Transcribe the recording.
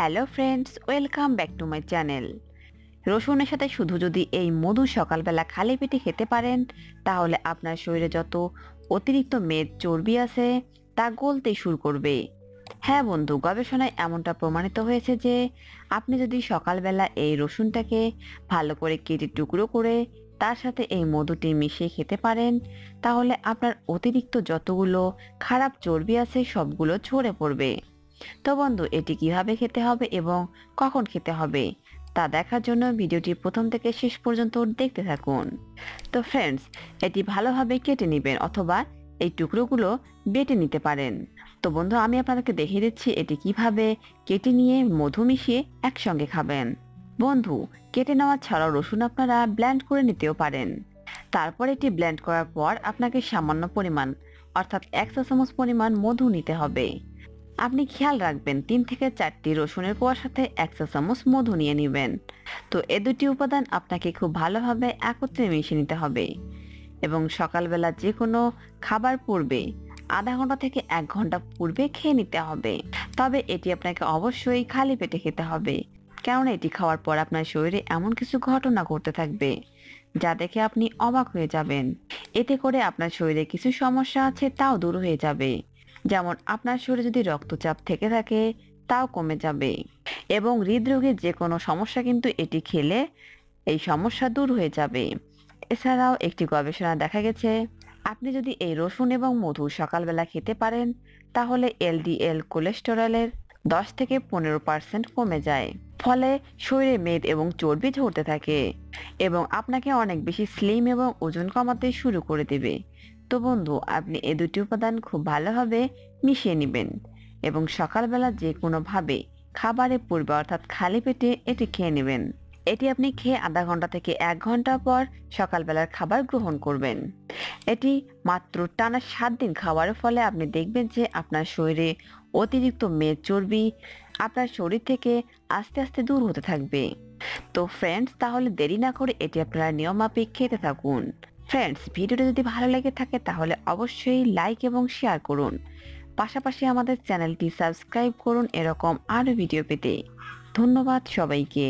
Hello friends, welcome back to my channel. রসুনের সাথে শুধু যদি এই মধু সকালবেলা খালি পেটে খেতে পারেন, তাহলে আপনার শরীরে যত অতিরিক্ত মেদ চর্বি আছে, তা গলতে শুরু করবে। হ্যাঁ বন্ধু, গবেষণায় এমনটা প্রমাণিত হয়েছে যে, আপনি যদি সকালবেলা এই রসুনটাকে ভালো করে কেটে টুকরো করে তার সাথে এই মধুটি মিশিয়ে খেতে পারেন, তাহলে আপনার অতিরিক্ত যতগুলো খারাপ চর্বি আছে সবগুলো ঝরে পড়বে। তো বন্ধু, এটি কীভাবে খেতে হবে এবং কখন খেতে হবে তা দেখার জন্য ভিডিওটি প্রথম থেকে শেষ পর্যন্ত দেখতে থাকুন। তো ফ্রেন্ডস এটি ভালোভাবে কেটে নেবেন অথবা এই টুকরোগুলো বেটে নিতে পারেন। তো বন্ধু, আমি আপনাদেরকে দেখিয়ে দিচ্ছি এটি কীভাবে কেটে নিয়ে মধু মিশিয়ে একসঙ্গে খাবেন। বন্ধু, কেটে নেওয়া ছাড়াও রসুন আপনারা ব্ল্যান্ড করে নিতেও পারেন। তারপর এটি ব্ল্যান্ড করার পর আপনাকে সামান্য পরিমাণ অর্থাৎ এক চামচ পরিমাণ মধু নিতে হবে। আপনি খেয়াল রাখবেন, তিন থেকে চারটি রসুনের কোয়ার সাথে এক চা চামচ মধু নিয়ে নেবেন। তো এ দুটি উপাদান আপনাকে খুব ভালোভাবে একত্রে মিশিয়ে নিতে হবে। এবং সকালবেলা যে কোনো খাবার পূর্বে আধা ঘণ্টা থেকে এক ঘণ্টা পূর্বে খেয়ে নিতে হবে। তবে এটি আপনাকে অবশ্যই খালি পেটে খেতে হবে। কেননা এটি খাওয়ার পর আপনার শরীরে এমন কিছু ঘটনা ঘটতে থাকবে, যা দেখে আপনি অবাক হয়ে যাবেন। এতে করে আপনার শরীরে কিছু সমস্যা আছে, তাও দূর হয়ে যাবে। যেমন আপনার শরীরে যদি রক্তচাপ থেকে থাকে, তাও কমে যাবে। এবং হৃদরোগের যে কোনো সমস্যা কিন্তু এটি খেলে এই সমস্যা দূর হয়ে যাবে। এছাড়াও একটি গবেষণা দেখা গেছে, আপনি যদি এই রসুন এবং মধু সকালবেলা খেতে পারেন, তাহলে এলডিএল কোলেস্টেরলের দশ থেকে পনেরো পার্সেন্ট কমে যায়। ফলে শরীরে মেদ এবং চর্বি ঝরতে থাকে এবং আপনাকে অনেক বেশি স্লিম এবং ওজন কমাতে শুরু করে দেবে। তো বন্ধু, আপনি এ দুটি উপাদান খুব ভালোভাবে মিশিয়ে নেবেন এবং সকালবেলা যে কোনোভাবে খাবারের পূর্বে, অর্থাৎ খালি পেটে এটি খেয়ে নেবেন। এটি আপনি খেয়ে আধা ঘণ্টা থেকে এক ঘণ্টা পর সকালবেলার খাবার গ্রহণ করবেন। এটি মাত্র টানা সাত দিন খাওয়ার ফলে আপনি দেখবেন যে আপনার শরীরে অতিরিক্ত মেদ, চর্বি আপনার শরীর থেকে আস্তে আস্তে দূর হতে থাকবে। তো ফ্রেন্ডস তাহলে দেরি না করে এটি আপনারা নিয়মাফিক খেতে থাকুন। ফ্রেন্ডস ভিডিওটি যদি ভালো লেগে থাকে তাহলে অবশ্যই লাইক এবং শেয়ার করুন। পাশাপাশি আমাদের চ্যানেলটি সাবস্ক্রাইব করুন, এরকম আরও ভিডিও পেতে। ধন্যবাদ সবাইকে।